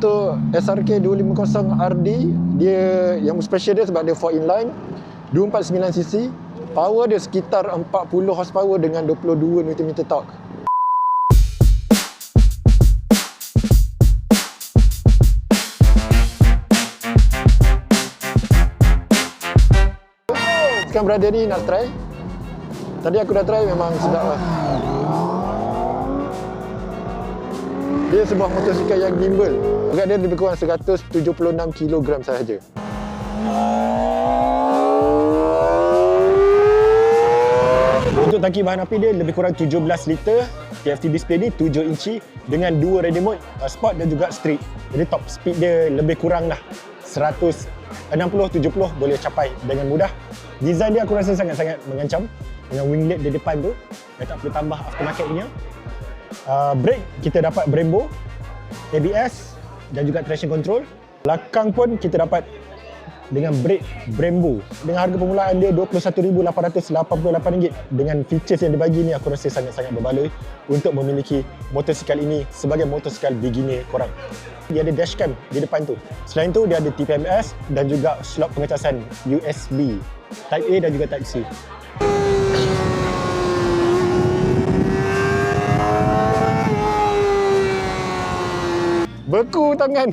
untuk SRK 250 RD dia yang special dia sebab dia 4 inline 249cc power dia sekitar 40 horsepower dengan 22 Nm torque. Sekarang berada ni nak try. Tadi aku dah try memang sedap lah dia sebuah motosikal yang gimbal berat dia lebih kurang 176 kg sahaja Untuk tangki bahan api dia lebih kurang 17 liter. TFT display ni 7 inci dengan dua radio mode, uh, sport dan juga street. Jadi top speed dia lebih kurang lah 160 70 boleh capai dengan mudah. Design dia aku rasa sangat-sangat mengancam dengan winglet di depan tu. Dia tak perlu tambah aftermarket punya. Uh, brake kita dapat Brembo, ABS dan juga traction control. Belakang pun kita dapat dengan brake Brembo. Dengan harga permulaan dia RM21,888 dengan features yang dibagi ni aku rasa sangat-sangat berbaloi untuk memiliki motosikal ini sebagai motosikal beginner korang. Dia ada dashcam di depan tu. Selain tu dia ada TPMS dan juga slot pengecasan USB Type A dan juga Type C beku tangan